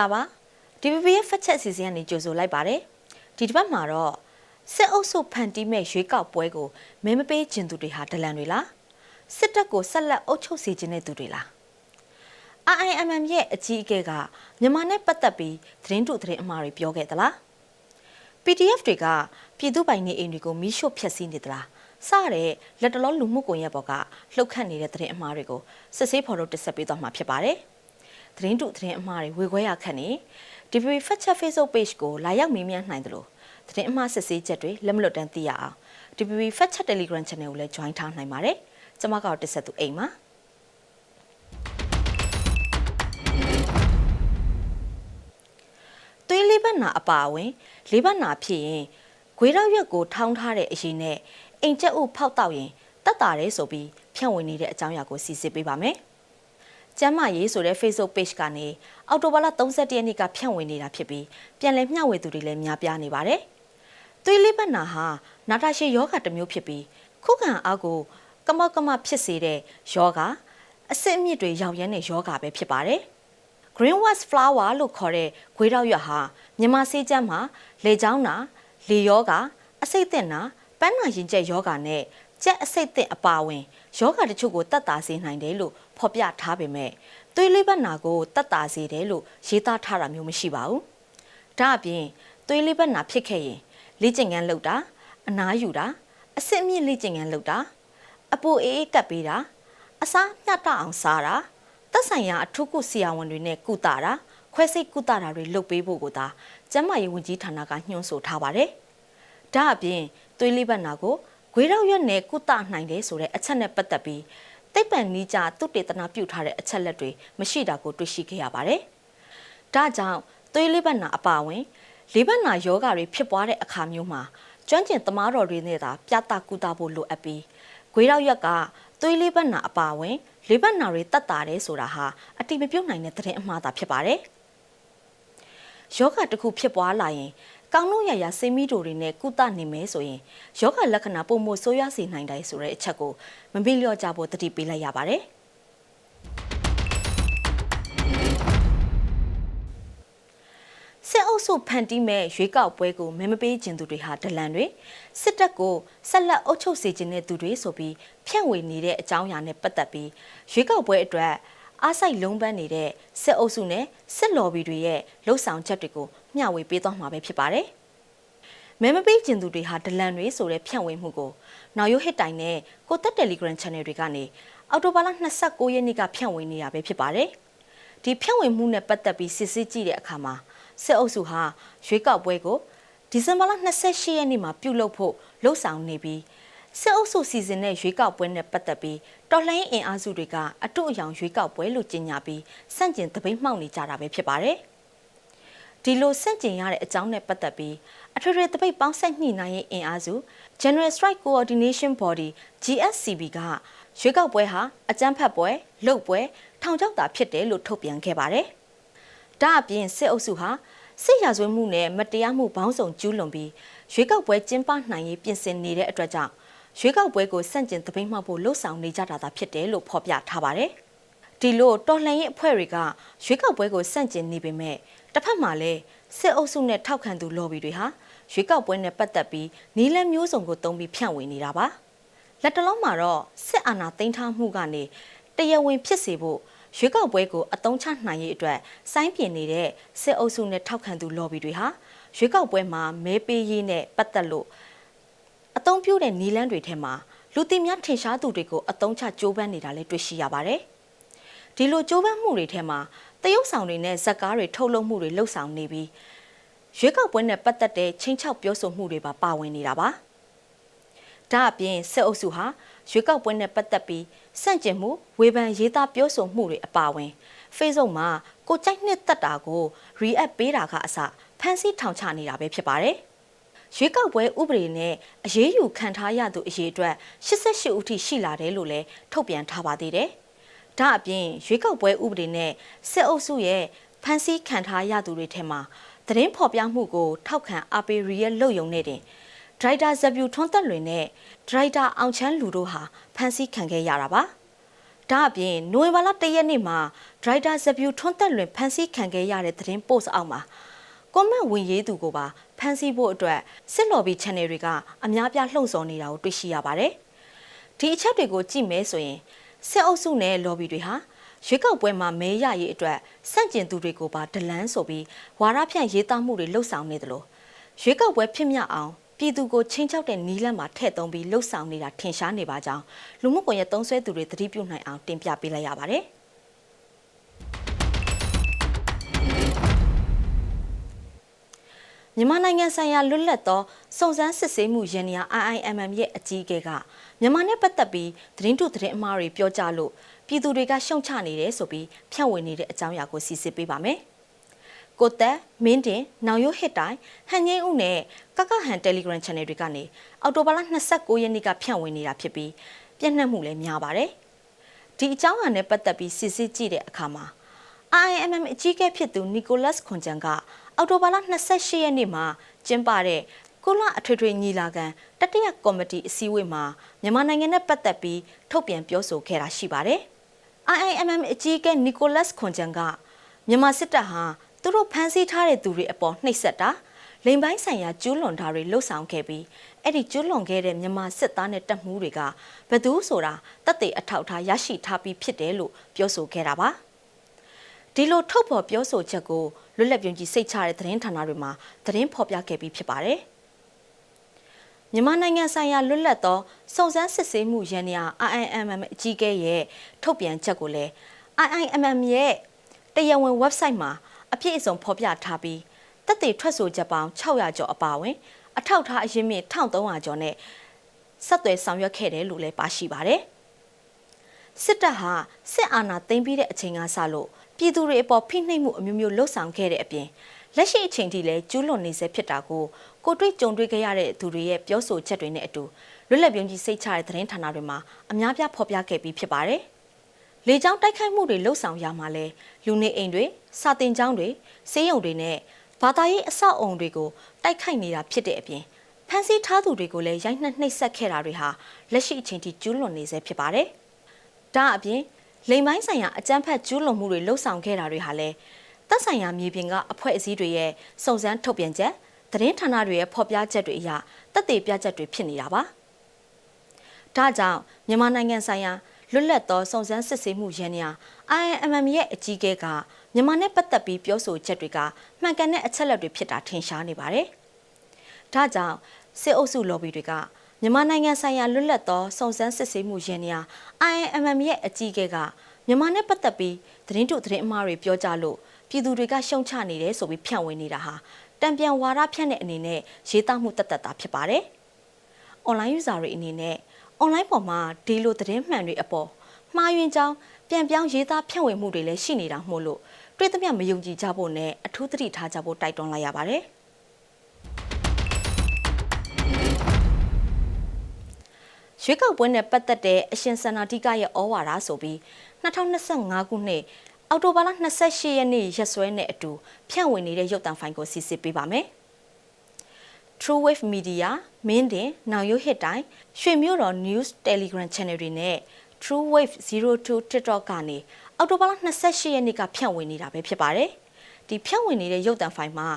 လာပါ DPP ရဲ့ဖက်ချက်အစီအစဉ်ကနေကြိုဆိုလိုက်ပါတယ်ဒီတစ်ပတ်မှာတော့စစ်အုပ်စုဖန်တီးမဲ့ရွေးကောက်ပွဲကိုမင်းမပေးခြင်းသူတွေဟာဒလန်တွေလားစစ်တပ်ကိုဆက်လက်အုပ်ချုပ်စေခြင်းတဲ့သူတွေလား IIMM ရဲ့အကြီးအကဲကမြန်မာနဲ့ပတ်သက်ပြီးသတင်းတုသတင်းအမှားတွေပြောခဲ့သလား PDF တွေကပြည်သူပိုင်နေအိမ်တွေကိုမီးရှို့ဖျက်ဆီးနေသလားစတဲ့လက်တလောလူမှုကွန်ရက်ပေါ်ကလှုပ်ခတ်နေတဲ့သတင်းအမှားတွေကိုစစ်ဆေးဖော်ထုတ်တင်ဆက်ပေးသွားမှာဖြစ်ပါတယ်။ သတင်းတုသတင်းအမှားတွေဝေခွဲရခက်နေ DPP Fact Check Facebook Page ကိုလာရောက်မေးမြန်းနိုင်တယ်လို့သတင်းအမှားစစ်ဆေးချက်တွေလက်မလွတ်တမ်းသိရအောင် DPP Fact Check Telegram Channel ကိုလည်း join ထားနိုင်ပါတယ်။ကျွန်မကတော့တင်ဆက်သူအိမ်ပါ။သွေးလေးပတ်နာအပါအဝင် လေးပတ်နာဖြစ်ရင်ဂွေရောက်ရွက်ကိုထောင်းထားတဲ့အရင်နဲ့အိမ်ကျက်ဥဖောက်တော့ရင်တက်တာရဲဆိုပြီးဖြန့်ဝေနေတဲ့အကြောင်းအရာကိုစီစစ်ပေးပါမယ်။ ကျမ်းမာရေးဆိုတဲ့ Facebook page ကနေအော်တိုဘာလ31ရက်နေ့ကဖြန့်ဝေနေတာဖြစ်ပြီးပြန်လည်မျှဝေသူတွေလည်းများပြားနေပါတယ်။သွေးလေးပတ်နာဟာနာတာရှည်ယောဂတစ်မျိုးဖြစ်ပြီးခုခံအားကိုကမောက်ကမဖြစ်စေတဲ့ယောဂအစစ်အမြစ်တွေရောက်ရမ်းတဲ့ယောဂပဲဖြစ်ပါတယ်။ green wax flower လို့ခေါ်တဲ့ဂွေးတောက်ရွက်ဟာမြန်မာစေးကျမ်းမှာလေချောင်းနာလေယောဂအစိတ်သင့်နာပန်းနာရင်ကျက်ယောဂနဲ့ကြက်အစိတ်သင့်အပါဝင် ယောဂတချို့ကိုတတ်တာစေနိုင်တယ်လို့ဖော်ပြထားပေမဲ့သွေးလေးပတ်နာကိုတတ်တာစေတယ်လို့ရေးသားထားတာမျိုးမရှိပါဘူး။ဒါအပြင်သွေးလေးပတ်နာဖြစ်ခဲ့ရင်လေ့ကျင့်ခန်းလုပ်တာအနားယူတာအစစ်အမြင့်လေ့ကျင့်ခန်းလုပ်တာအပူအေးအေးကပ်ပေးတာအစားမျှတအောင်စားတာသက်ဆိုင်ရာအထုကုဆရာဝန်တွေနဲ့ကုသတာခွဲစိတ်ကုသတာတွေလုပ်ပေးဖို့ကိုသာကျန်းမာရေးဝန်ကြီးဌာနကညွှန်ဆိုထားပါတယ်။ဒါအပြင်သွေးလေးပတ်နာကို ဂွေရောက်ရွက်နဲ့ကုသနိုင်တယ်ဆိုတဲ့အချက်နဲ့ပတ်သက်ပြီးသိပ္ပံနီးကြသုတေသနပြုထားတဲ့အချက်လက်တွေမရှိတာကိုတွေ့ရှိခဲ့ရပါတယ်။ဒါကြောင့်သွေးလေးပတ်နာအပါအဝင် လေးပတ်နာယောဂါတွေဖြစ်ပွားတဲ့အခါမျိုးမှာကျွမ်းကျင်သမားတော်တွေနဲ့သာပြသကုသဖို့လိုအပ်ပြီးဂွေရောက်ရွက်ကသွေးလေးပတ်နာအပါအဝင်လေးပတ်နာတွေတတ်တာတယ်ဆိုတာဟာအတိမပြုတ်နိုင်တဲ့သတင်းအမှားသာဖြစ်ပါတယ်။ယောဂတစ်ခုဖြစ်ပွားလာရင် ကောင်းလို့ရရစိမီးတို့တွေနဲ့ကုသနေမယ်ဆိုရင်ယောဂလက္ခဏာပုံမဆိုးရွားစေနိုင်တယ်ဆိုတဲ့အချက်ကိုမမေ့လျော့ကြဖို့တတိပေးလိုက်ရပါတယ်။စစ်အုပ်စုဖန်တီးမဲ့ရွေးကောက်ပွဲကိုမဲမပေးခြင်းသူတွေဟာဒလန်တွေစစ်တပ်ကိုဆက်လက်အုပ်ချုပ်စေခြင်းတဲ့သူတွေဆိုပြီးဖြန့်ဝေနေတဲ့အကြောင်းအရာနဲ့ပတ်သက်ပြီးရွေးကောက်ပွဲအတွက်အားစိုက်လုံးပန်းနေတဲ့စစ်အုပ်စုနဲ့စစ်လော်ဘီတွေရဲ့လှုပ်ဆောင်ချက်တွေကို မျှဝေပေးသွားမှာပဲဖြစ်ပါတယ်။မဲမပေးခြင်းသူတွေဟာဒလန်တွေဆိုတဲ့ဖြန့်ဝေမှုကိုနောက်ရိုးဟစ်တိုင်နဲ့ကိုတက် Telegram Channel တွေကနေအော်တိုဘာလ29ရက်နေ့ကဖြန့်ဝေနေတာပဲဖြစ်ပါတယ်။ဒီဖြန့်ဝေမှုနဲ့ပတ်သက်ပြီးစစ်ဆေးကြည့်တဲ့အခါမှာစစ်အုပ်စုဟာရွေးကောက်ပွဲကိုဒီဇင်ဘာလ28ရက်နေ့မှာပြုလုပ်ဖို့လှုံ့ဆော်နေပြီးစစ်အုပ်စုစီစဉ်တဲ့ရွေးကောက်ပွဲနဲ့ပတ်သက်ပြီးတော်လှန်ရေးအင်အားစုတွေကအတုအယောင်ရွေးကောက်ပွဲလို့ကြေညာပြီးစန့်ကျင်တပိတ်မှောက်နေကြတာပဲဖြစ်ပါတယ်။ ဒီလိုစန့်ကျင်ရတဲ့အကြောင်းနဲ့ပတ်သက်ပြီးအထွေထွေတပိတ်ပေါင်းဆက်ညှိနှိုင်းရေးအင်အားစု General Strike Coordination Body GSCB ကရွေးကောက်ပွဲဟာအကြမ်းဖက်ပွဲလှုပ်ပွဲထောင်ချောက်တာဖြစ်တယ်လို့ထုတ်ပြန်ခဲ့ပါတယ်။ဒါအပြင်စစ်အုပ်စုဟာစစ်ရာဇဝတ်မှုနဲ့မတရားမှုပေါင်းစုံကျူးလွန်ပြီးရွေးကောက်ပွဲကျင်းပနိုင်ရေးပြင်ဆင်နေတဲ့အတွက်ကြောင့်ရွေးကောက်ပွဲကိုစန့်ကျင်တပိတ်မှောက်ဖို့လှုံ့ဆော်နေကြတာသာဖြစ်တယ်လို့ဖော်ပြထားပါတယ်။ ဒီလိုတော်လှန်ရေးအဖွဲ့တွေကရွေးကောက်ပွဲကိုစန့်ကျင်နေပေမဲ့တစ်ဖက်မှာလည်းစစ်အုပ်စုနဲ့ထောက်ခံသူလော်ဘီတွေဟာရွေးကောက်ပွဲနဲ့ပတ်သက်ပြီးနီးလန်းမျိုးစုံကိုတုံးပြီးဖြန့်ဝေနေတာပါ။လက်တလုံးမှာတော့စစ်အာဏာသိမ်းထားမှုကနေတရားဝင်ဖြစ်စေဖို့ရွေးကောက်ပွဲကိုအတုံးချနိုင်ရေးအတွက်စိုင်းပြင်းနေတဲ့စစ်အုပ်စုနဲ့ထောက်ခံသူလော်ဘီတွေဟာရွေးကောက်ပွဲမှာမဲပေးရေးနဲ့ပတ်သက်လို့အတုံးပြတဲ့နီလန်းတွေထဲမှာလူသိများထင်ရှားသူတွေကိုအတုံးချကြိုးပမ်းနေတာလည်းတွေ့ရှိရပါတယ်။ ဒီလိုကြိုးပမ်းမှုတွေထဲမှာတရုတ်ဆောင်တွေနဲ့ဇက်ကားတွေထုတ်လုပ်မှုတွေလှုပ်ဆောင်နေပြီးရွေးကောက်ပွဲနဲ့ပတ်သက်တဲ့ချင်းချောက်ပြောဆိုမှုတွေပါပါဝင်နေတာပါ။ဒါအပြင်စစ်အုပ်စုဟာရွေးကောက်ပွဲနဲ့ပတ်သက်ပြီးစန့်ကျင်မှုဝေဖန်ရေးသားပြောဆိုမှုတွေအပါအဝင် Facebook မှာကိုကြိုက်နှစ်သက်တာကို react ပေးတာကအစဖန်ဆီးထောင်ချနေတာပဲဖြစ်ပါတယ်။ရွေးကောက်ပွဲဥပဒေနဲ့အရေးယူခံထားရသူအရေးအတွက်88ဦးထိရှိလာတယ်လို့လည်းထုတ်ပြန်ထားပါသေးတယ်။ ဒါအပြင်ရွေးကောက်ပွဲဥပဒေနဲ့စစ်အုပ်စုရဲ့ဖန်ဆီးခံထားရသူတွေထဲမှာသတင်းဖော်ပြမှုကိုထောက်ခံအားပေးရီရဲ့လုပ်ယုံနဲ့တင်ဒရိုက်တာဇဗျူထွန်းသက်လွင်နဲ့ဒရိုက်တာအောင်ချမ်းလူတို့ဟာဖမ်းဆီးခံခဲ့ရတာပါဒဒါအပြင်နိုဝင်ဘာလ၁ရက်နေ့မှာဒရိုက်တာဇပြူထွန်းသက်လွင်ဖမ်းဆီးခံခဲ့ရတဲ့သတင်းပို့စ်အောက်မှာကွန်မန့်ဝင်ရေးသူကိုပါဖမ်းဆီးဖို့အတွက်စစ်လော်ဘီ channel တွေကအများပြားလှုံ့ဆော်နေတာကိုတွေ့ရှိရပါတယ်။ဒီအချက်တွေကိုကြည့်မဲဆိုရင် စစ်အုပ်စုနဲ့လော်ဘီတွေဟာရွေးကောက်ပွဲမှာမဲရရေးအတွက်စန့်ကျင်သူတွေကိုပါဒလန်းဆိုပြီးဝါရဖြန့်ရေးသားမှုတွေလှုပ်ဆောင်နေတယ်လို့ရွေးကောက်ပွဲဖြစ်မြောက်အောင်ပြည်သူကိုချင်းချောက်တဲ့နီးလန့်မှာထည့်သွင်းပြီးလှုပ်ဆောင်နေတာထင်ရှားနေပါကြောင်းလူမှုကွန်ရက်သုံးဆွဲသူတွေသတိပြုနိုင်အောင်တင်ပြပေးလိုက်ရပါတယ်။မြန်မာနိုင်ငံဆိုင်ရာလွတ်လပ်သောစုံစမ်းစစ်ဆေးမှုရန်ရာ IIMM ရဲ့အကြီးအကဲက မြန်မာနဲ့ပတ်သက်ပြီးသတင်းတုသတင်းအမှားတွေပြောကြားလို့ပြည်သူတွေကရှုံချနေတယ်ဆိုပြီးဖြန့်ဝေနေတဲ့အကြောင်းအရာကိုစီစစ်ပေးပါမယ်။ကိုသက်မင်းတင်နောင်ရိုးဟစ်တိုင်းဟန်ငိမ့်ဦးနဲ့ကကဟန် Telegram Channel တွေကနေအော်တိုဘာလ29ရက်နေ့ကဖြန့်ဝေနေတာဖြစ်ပြီးပြန့်နှံ့မှုလည်းများပါတယ်။ဒီအကြောင်းအရာနဲ့ပတ်သက်ပြီးစစ်စစ်ကြည့်တဲ့အခါမှာ IIMM အကြီးအကဲဖြစ်သူနီကိုလတ်ခွန်ဂျန်ကအော်တိုဘာလ28ရက်နေ့မှာကျင်းပတဲ့ ကုလအထွေထွေညီလာခံတတိယကော်မတီအစည်းအဝေးမှာမြန်မာနိုင်ငံနဲ့ပတ်သက်ပြီးထုတ်ပြန်ပြောဆိုခဲ့တာရှိပါတယ်။ IIMM အကြီးအကဲနီကိုလတ်ခွန်ဂျန်ကမြန်မာစစ်တပ်ဟာသူတို့ဖမ်းဆီးထားတဲ့သူတွေအပေါ်နှိပ်စက်တာလိမ်ပိုင်းဆိုင်ရာကျူးလွန်တာတွေလှုပ်ဆောင်ခဲ့ပြီးအဲ့ဒီကျူးလွန်ခဲ့တဲ့မြန်မာစစ်သားနဲ့တပ်မှုတွေကဘသူဆိုတာတပ်တွေအထောက်ထားရရှိထားပြီးဖြစ်တယ်လို့ပြောဆိုခဲ့တာပါ။ဒီလိုထုတ်ဖော်ပြောဆိုချက်ကိုလွတ်လပ်ပြုံကြီးစိတ်ချတဲ့သတင်းဌာနတွေမှာသတင်းဖော်ပြခဲ့ပြီးဖြစ်ပါတယ်။ မြန်မာနိုင်ငံဆိုင်ရာလွတ်လပ်သောစုံစမ်းစစ်ဆေးမှုရန်ရာ IIMM အကြီးအကဲရဲ့ထုတ်ပြန်ချက်ကိုလည်း IIMM ရဲ့တရားဝင် website မှာအပြည့်အစုံဖော်ပြထားပြီးတက်သေးထွက်ဆိုချက်ပေါင်း600ကျော်အပါအဝင် အထောက်ထားအရင်းမြစ်1300ကျော်နဲ့ဆက်သွယ်ဆောင်ရွက်ခဲ့တယ်လို့လည်းပါရှိပါတယ်။စစ်တပ်ဟာစစ်အာဏာသိမ်းပြီးတဲ့အချိန်ကစလို့ပြည်သူတွေအပေါ်ဖိနှိပ်မှုအမျိုးမျိုးလှုပ်ဆောင်ခဲ့တဲ့အပြင် လက်ရှိအချိန်ထိလည်းကျူးလွန်နေဆဲဖြစ်တာကိုကိုတွေ့ကြုံတွေ့ခဲ့ရတဲ့သူတွေရဲ့ပြောဆိုချက်တွေနဲ့အတူလွတ်လပ်ပြုံးကြီးစိတ်ချတဲ့သတင်းဌာနတွေမှာအများပြဖော်ပြခဲ့ပြီးဖြစ်ပါတယ်။လေကြောင်းတိုက်ခိုက်မှုတွေလှုပ်ဆောင်ရမှာလဲလူနေအိမ်တွေစာတင်ကျောင်းတွေဆေးရုံတွေနဲ့ဘာသာရေးအဆောက်အုံတွေကိုတိုက်ခိုက်နေတာဖြစ်တဲ့အပြင်ဖမ်းဆီးထားသူတွေကိုလည်းရိုက်နှက်နှိပ်စက်ခဲ့တာတွေဟာလက်ရှိအချိန်ထိကျူးလွန်နေဆဲဖြစ်ပါတယ်။ဒါအပြင်လိမ်ပိုင်းဆိုင်ရာအကြမ်းဖက်ကျူးလွန်မှုတွေလှုပ်ဆောင်ခဲ့တာတွေဟာလည်း သက်ဆိုင်ရာမြေပြင်ကအဖွဲ့အစည်းတွေရဲ့စုံစမ်းထုတ်ပြန်ချက်သတင်းဌာနတွေရဲ့ဖော်ပြချက်တွေအရတက်သေးပြချက်တွေဖြစ်နေတာပါ။ဒါကြောင့်မြန်မာနိုင်ငံဆိုင်ရာလွတ်လပ်သောစုံစမ်းစစ်ဆေးမှုရန်ရာ IMM ရဲ့အကြီးအကဲကမြန်မာနဲ့ပတ်သက်ပြီးပြောဆိုချက်တွေကမှန်ကန်တဲ့အချက်လက်တွေဖြစ်တာထင်ရှားနေပါတယ်။ဒါကြောင့်စစ်အုပ်စု lobby တွေကမြန်မာနိုင်ငံဆိုင်ရာလွတ်လပ်သောစုံစမ်းစစ်ဆေးမှုရင်းများ IMM ရဲ့အကြီးအကဲကမြန်မာနဲ့ပတ်သက်ပြီးသတင်းတုသတင်းအမှားတွေပြောကြလို့ ပြည်သူတွေကရှုံချနေတယ်ဆိုပြီးဖြန့်ဝေနေတာဟာတံပြန်ဝါဒဖြန့်တဲ့အနေနဲ့ရေးသားမှုတသက်တာဖြစ်ပါတယ်။ online user တွေအနေနဲ့ online ပေါ်မှာဒီလိုသတင်းမှန်တွေအပေါ်မှားယွင်းကြောင်းပြန်ပြောင်းရေးသားဖြန့်ဝေမှုတွေလည်းရှိနေတာမို့လို့တွေ့သမျှမယုံကြည်ကြဖို့နဲ့အထူးသတိထားကြဖို့တိုက်တွန်းလိုက်ရပါတယ်။ရွေးကောက်ပွဲနဲ့ပတ်သက်တဲ့အရှင်စန္ဒာတိကရဲ့ဩဝါဒဆိုပြီး2025ခုနှစ် အောက်တိုဘာလ28ရက်နေ့ရက်စွဲနဲ့အတူဖြန့်ဝေနေတဲ့ရုပ်သံဖိုင်ကိုစီစစ်ပေးပါမယ်။ True Wave Media မင်းတင်နောင်ရိုးဟစ်တိုင်းရွှေမြို့တော် News Telegram Channel တွေနဲ့ True Wave 02 TikTok ကနေအောက်တိုဘာလ28ရက်နေ့ကဖြန့်ဝေနေတာပဲဖြစ်ပါတယ်။ဒီဖြန့်ဝေနေတဲ့ရုပ်သံဖိုင်မှာ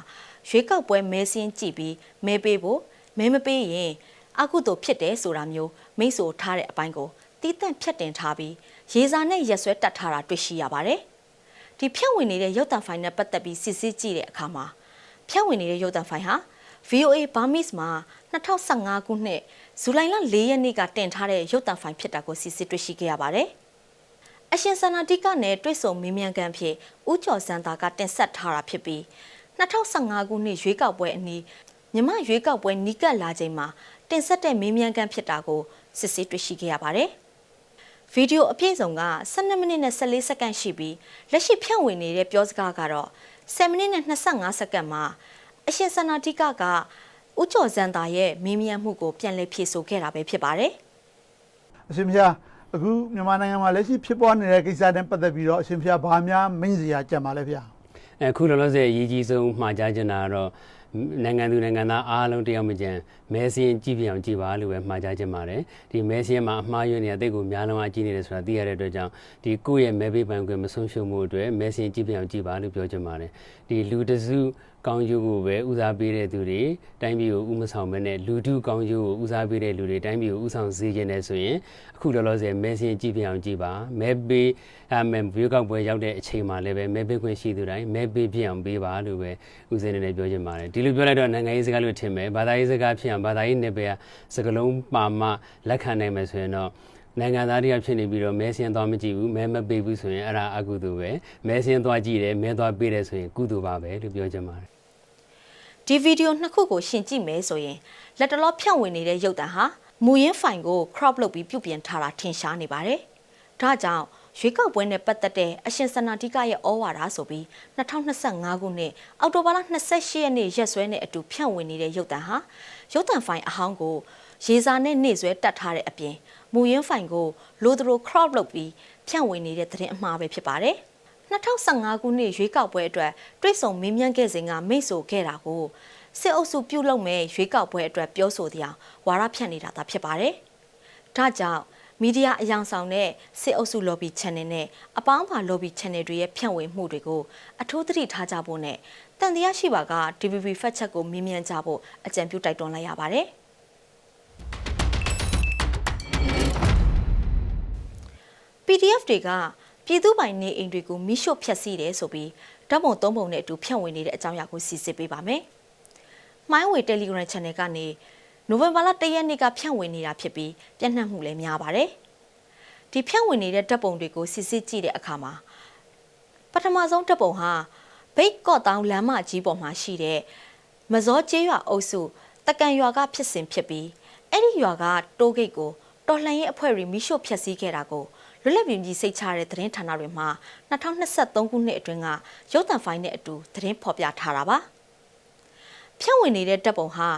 ရွေးကောက်ပွဲမဲစင်းကြည့်ပြီးမဲပေးဖို့မဲမပေးရင်အကုသို့ဖြစ်တယ်ဆိုတာမျိုးမိတ်ဆိုထားတဲ့အပိုင်းကိုတီးတန့်ဖြတ်တင်ထားပြီးရေစာနဲ့ရက်ဆွဲတက်ထားတာတွေ့ရှိရပါတယ်။ ဒီဖြန့်ဝင်နေတဲ့ရုပ်သံဖိုင်နဲ့ပတ်သက်ပြီးစစ်ဆေးကြည့်တဲ့အခါမှာဖြန့်ဝင်နေတဲ့ရုပ်သံဖိုင်ဟာ VOA Burmese မှာ2015ခုနှစ်ဇူလိုင်လ4ရက်နေ့ကတင်ထားတဲ့ရုပ်သံဖိုင်ဖြစ်တာကိုစစ်ဆေးတွေ့ရှိခဲ့ရပါတယ်။အရှင်စန္ဒတိကနဲ့တွေ့ဆုံမေးမြန်းခန်းဖြင့်ဦးကျော်စံသာကတင်ဆက်ထားတာဖြစ်ပြီး2015ခုနှစ်ရွေးကောက်ပွဲအနီးမြမရွေးကောက်ပွဲနီးကပ်လာချိန်မှာတင်ဆက်တဲ့မေးမြန်းခန်းဖြစ်တာကိုစစ်ဆေးတွေ့ရှိခဲ့ရပါတယ်။ ဗီဒီယိုအပြည့်စုံက12မိနစ်နဲ့14စက္ကန့်ရှိပြီးလက်ရှိဖြန့်ဝေနေတဲ့ပြောစကားကတော့10မိနစ်နဲ့25စက္ကန့်မှာအရှင်စန္ဒတိကကဦးကျော်စံသာရဲ့မေးမြန်းမှုကိုပြန်လည်ဖြေဆိုခဲ့တာပဲဖြစ်ပါတယ်။အရှင်ဖျားအခုမြန်မာနိုင်ငံမှာလက်ရှိဖြစ်ပေါ်နေတဲ့ကိစ္စနဲ့ပတ်သက်ပြီးတော့အရှင်ဖျားဘာများမင်းစရာကြံပါလဲဗျာအခုလောလောဆယ်အရေးကြီးဆုံးမှာကြားချင်တာကတော့ နိုင်ငံသူနိုင်ငံသားအားလုံးတယောက်မကြံမဲစင်းကြည့်ပြအောင်ကြည့်ပါလို့ပဲမှာကြားချင်ပါတယ်ဒီမဲစင်းမှာအမှားယွင်းနေတဲ့အသိကိုများလုံးအကြည့်နေတယ်ဆိုတာသိရတဲ့အတွက်ကြောင့်ဒီကိုယ့်ရဲ့မဲပေးပိုင်ခွင့်မဆုံးရှုံးမှုအတွက်မဲစင်းကြည့်ပြအောင်ကြည့်ပါလို့ပြောချင်ပါတယ်ဒီလူတစု ကောင်းကျိုးကိုပဲဦးစားပေးတဲ့သူတွေတိုင်းပြည်ကိုဥမဆောင်မဲနဲ့လူထုကောင်းကျိုးကိုဦးစားပေးတဲ့လူတွေတိုင်းပြည်ကိုဥဆောင်စေခြင်းနဲ့ဆိုရင်အခုလောလောဆယ်မဲစင်းကြည့်ပြအောင်ကြည့်ပါမဲပေးအမဲဗီဒီယိုကောက်ပွဲရောက်တဲ့အချိန်မှာလည်းပဲမဲပေးခွင့်ရှိသူတိုင်းမဲပေးပြအောင်ပေးပါလို့ပဲဦးစင်းနေနဲ့ပြောချင်ပါတယ်ဒီလိုပြောလိုက်တော့နိုင်ငံရေးစကားလို့ထင်မယ်ဘာသာရေးစကားဖြစ်အောင်ဘာသာရေးနယ်ပယ်စကလုံးပါမလက်ခံနိုင်မယ်ဆိုရင်တော့နိုင်ငံသားတယောက်ဖြစ်နေပြီးတော့မဲစင်းသွားမကြည့်ဘူးမဲမပေးဘူးဆိုရင်အဲ့ဒါအကုသိုလ်ပဲမဲစင်းသွားကြည့်တယ်မဲသွားပေးတယ်ဆိုရင်ကုသိုလ်ပါပဲလို့ပြောချင်ပါတယ် ဒီဗီဒီယိုနှစ်ခုကိုရှင်ကြည့်မယ်ဆိုရင်လက်တလောဖြန့်ဝေနေတဲ့ရုပ်သံဟာမူရင်းဖိုင်ကို crop လုပ်ပြီးပြုပြင်ထားတာထင်ရှားနေပါတယ်။ဒါကြောင့်ရွေးကောက်ပွဲနဲ့ပတ်သက်တဲ့အရှင်စနာတိကရဲ့ဩဝါဒဆိုပြီး2025ခုနှစ်အောက်တိုဘာလ28ရက်နေ့ရက်စွဲနဲ့အတူဖြန့်ဝေနေတဲ့ရုပ်သံဟာရုပ်သံဖိုင်အဟောင်းကိုရေစာနဲ့နေဆွဲတတ်ထားတဲ့အပြင်မူရင်းဖိုင်ကိုလိုသလို crop လုပ်ပြီးဖြန့်ဝေနေတဲ့သတင်းအမှားပဲဖြစ်ပါတယ်။ 2015ခုနှစ်ရွေးကောက်ပွဲအတွက်တွိတ်ဆုံမင်းမြန်းခဲ့စဉ်ကမိတ်ဆိုခဲ့တာကိုစစ်အုပ်စုပြုတ်လုံမဲ့ရွေးကောက်ပွဲအတွက်ပြောဆိုတရားဝါရဖြန့်နေတာသာဖြစ်ပါတယ်။ဒါကြောင့်မီဒီယာအယောင်ဆောင်တဲ့စစ်အုပ်စု lobby channel နဲ့အပေါင်းပါ lobby channel တွေရဲ့ဖြန့်ဝေမှုတွေကိုအထူးသတိထားကြဖို့နဲ့တန်တရားရှိပါက DVB fact check ကိုမြင်မြန်ကြဖို့အကြံပြုတိုက်တွန်းလိုက်ရပါတယ်။ PDF တွေက ပြည်သူပိုင်နေအိမ်တွေကိုမိရှို့ဖျက်ဆီးတယ်ဆိုပြီးဓာတ်ပုံသုံးပုံနဲ့အတူဖြန့်ဝေနေတဲ့အကြောင်းအရာကိုစီစစ်ပေးပါမယ်။ MyWay Telegram Channel ကနေနိုဝင်ဘာလ၁ရက်နေ့ကဖြန့်ဝေနေတာဖြစ်ပြီးပြန့်နှံ့မှုလည်းများပါတယ်။ဒီဖြန့်ဝေနေတဲ့ဓာတ်ပုံတွေကိုစစ်စစ်ကြည့်တဲ့အခါမှာပထမဆုံးဓာတ်ပုံဟာဘိတ်ကော့တောင်းလမ်းမကြီးပေါ်မှာရှိတဲ့မဇောကျေးရွာအုပ်စုတကန်ရွာကဖြစ်စဉ်ဖြစ်ပြီးအဲ့ဒီရွာကတိုးဂိတ်ကိုတော်လှန်ရေးအဖွဲ့တွေမိရှို့ဖျက်ဆီးခဲ့တာကို လွတ်လပ်ပြင်ကြီးစိတ်ချတဲ့သတင်းဌာနတွေမှာ2023ခုနှစ်အတွင်းကရုပ်သံဖိုင်နဲ့အတူသတင်းဖော်ပြထားတာပါဖြန့်ဝင်နေတဲ့တပ်ပုံဟာ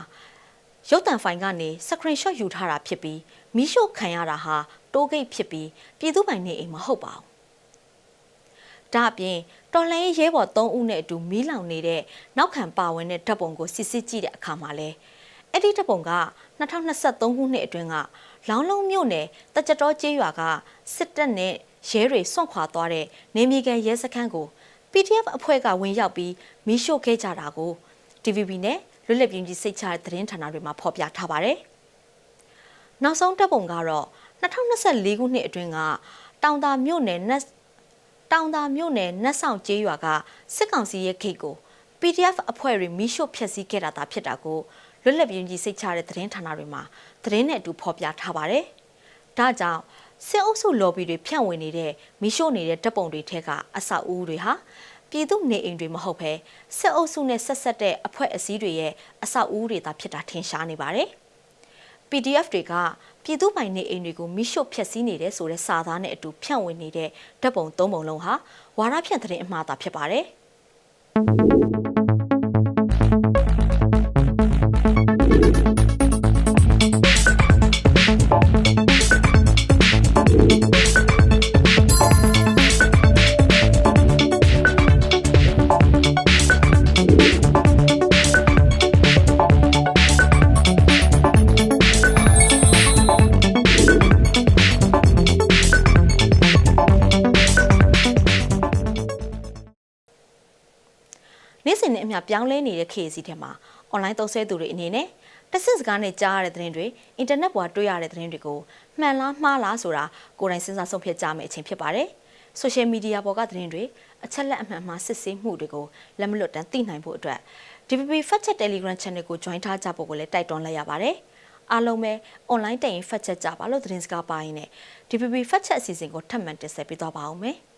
ရုပ်သံဖိုင်ကနေ screenshot ယူထားတာဖြစ်ပြီးမိရှို့ခံရတာဟာတိုးဂိတ်ဖြစ်ပြီးပြည်သူပိုင်နေအိမ်မဟုတ်ပါဘူးဒါအပြင်တော်လှန်ရေးရဲဘော်3ဦးနဲ့အတူမီးလောင်နေတဲ့နောက်ခံပါဝင်တဲ့ဓာတ်ပုံကိုစစ်စစ်ကြည့်တဲ့အခါမှာလဲအဲ့ဒီဓာတ်ပုံက2023ခုနှစ်အတွင်းက လောင်းလုံးမြို့နယ်တကြတော်ကျေးရွာကစစ်တပ်နဲ့ရဲတွေစွန့်ခွာသွားတဲ့နေမြေကန်ရဲစခန်းကို PDF အဖွဲ့ကဝင်ရောက်ပြီးမီးရှို့ခဲ့ကြတာကို TVB နဲ့လွတ်လပ်ပြင်းကြီးစိတ်ချတဲ့သတင်းဌာနတွေမှာဖော်ပြထားပါတယ်။နောက်ဆုံးတပ်ပုံကတော့2024ခုနှစ်အတွင်းကတောင်တာမြို့နယ်နက်တောင်တာမြို့နယ်နတ်ဆောင်ကျေးရွာကစစ်ကောင်စီရဲ့ခိတ်ကို PDF အဖွဲ့တွေမီးရှို့ဖျက်ဆီးခဲ့တာသာဖြစ်တာကိုလွတ်လပ်ပြင်းကြီးစိတ်ချတဲ့သတင်းဌာနတွေမှာ သတင်းနဲ့အတူဖော်ပြထားပါတယ်။ဒါကြောင့်စစ်အုပ်စု lobby တွေဖြန့်ဝေနေတဲ့မီးရှို့နေတဲ့တပ်ပုံတွေထဲကအဆောက်အဦတွေဟာပြည်သူနေအိမ်တွေမဟုတ်ဘဲစစ်အုပ်စုနဲ့ဆက်ဆက်တဲ့အဖွဲ့အစည်းတွေရဲ့အဆောက်အဦတွေသာဖြစ်တာထင်ရှားနေပါတယ်။ PDF တွေကပြည်သူပိုင်နေအိမ်တွေကိုမိရှို့ဖျက်ဆီးနေတယ်ဆိုတဲ့စာသားနဲ့အတူဖြန့်ဝေနေတဲ့ဓာတ်ပုံသုံးပုံလုံးဟာဝါရဖြန့်တဲ့အမှားသာဖြစ်ပါတယ်။ နေ့စဉ်နဲ့အမျှပြောင်းလဲနေတဲ့ခေတ်စီထဲမှာအွန်လိုင်းသုံးစွဲသူတွေအနေနဲ့တစ်စစ်စကားနဲ့ကြားရတဲ့သတင်းတွေအင်တာနက်ပေါ်တွေ့ရတဲ့သတင်းတွေကိုမှန်လားမှားလားဆိုတာကိုယ်တိုင်စဉ်းစားဆုံးဖြတ်ကြမယ့်အချိန်ဖြစ်ပါတယ်။ဆိုရှယ်မီဒီယာပေါ်ကသတင်းတွေအချက်လက်အမှန်မှန်စစ်ဆေးမှုတွေကိုလက်မလွတ်တမ်းသိနိုင်ဖို့အတွက် DPP Fact Check Telegram Channel ကို join ထားကြဖို့ကိုလည်းတိုက်တွန်းလိုက်ရပါတယ်။အားလုံးပဲ online တက်ရင် fact check ကြပါလို့သတင်းစကားပါရင်းနဲ့ DPP Fact Check အစီအစဉ်ကိုထပ်မံတင်ဆက်ပေးသွားပါအောင်မယ်။